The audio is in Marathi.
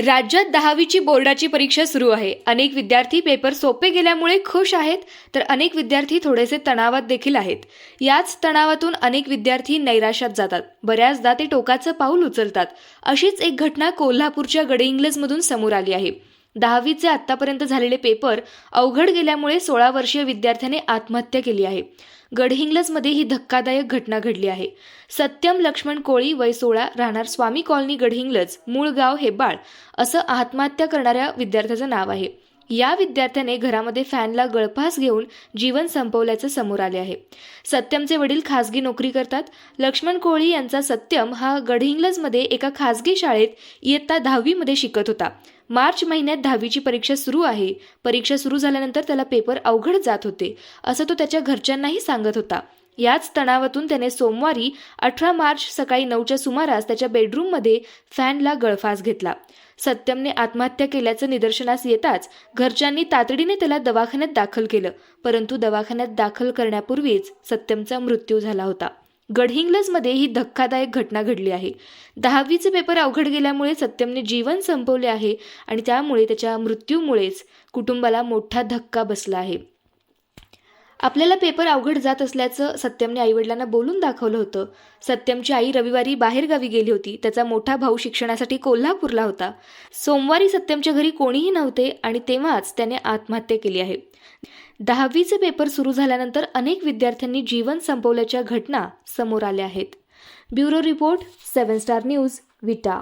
राज्यात दहावीची बोर्डाची परीक्षा सुरू आहे. अनेक विद्यार्थी पेपर सोपे गेल्यामुळे खुश आहेत तर अनेक विद्यार्थी थोडेसे तणावात देखील आहेत. याच तणावातून अनेक विद्यार्थी नैराश्यात जातात. बऱ्याचदा ते टोकाचं पाऊल उचलतात. अशीच एक घटना कोल्हापूरच्या गडहिंग्लजमधून समोर आली आहे. दहावीचे आत्तापर्यंत झालेले पेपर अवघड गेल्यामुळे सोळा वर्षीय विद्यार्थ्याने आत्महत्या केली आहे. गडहिंग्लजमध्ये ही धक्कादायक घटना घडली आहे. सत्यम लक्ष्मण कोळी वय सोळा राहणार स्वामी कॉलनी गडहिंग्लज मूळ गाव हेब्बाळ असं आत्महत्या करणाऱ्या विद्यार्थ्याचं नाव आहे. या विद्यार्थ्याने घरामध्ये फॅनला गळफास घेऊन जीवन संपवल्याचं समोर आले आहे. सत्यमचे वडील खासगी नोकरी करतात. लक्ष्मण कोळी यांचा सत्यम हा गडहिंग्लजमध्ये एका खासगी शाळेत इयत्ता दहावीमध्ये शिकत होता. मार्च महिन्यात दहावीची परीक्षा सुरू आहे. परीक्षा सुरू झाल्यानंतर त्याला पेपर अवघड जात होते असं तो त्याच्या घरच्यांनाही सांगत होता. याच तणावातून त्याने सोमवारी अठरा मार्च सकाळी नऊच्या सुमारास त्याच्या बेडरूममध्ये फॅनला गळफास घेतला. सत्यमने आत्महत्या केल्याचं निदर्शनास येताच घरच्यांनी तातडीने त्याला दवाखान्यात दाखल केलं परंतु दवाखान्यात दाखल करण्यापूर्वीच सत्यमचा मृत्यू झाला होता. गडहिंग्लजमध्ये ही धक्कादायक घटना घडली आहे. दहावीचे पेपर अवघड गेल्यामुळे सत्यमने जीवन संपवले आहे आणि त्यामुळे त्याच्या मृत्यूमुळेच कुटुंबाला मोठा धक्का बसला आहे. आपल्याला पेपर अवघड जात असल्याचं सत्यमने आईवडिलांना बोलून दाखवलं होतं. सत्यमची आई रविवारी बाहेरगावी गेली होती. त्याचा मोठा भाऊ शिक्षणासाठी कोल्हापूरला होता. सोमवारी सत्यमच्या घरी कोणीही नव्हते आणि तेव्हाच त्याने आत्महत्या केली आहे. दहावीचे पेपर सुरू झाल्यानंतर अनेक विद्यार्थ्यांनी जीवन संपवल्याच्या घटना समोर आल्या आहेत. Bureau report seven star news Vita.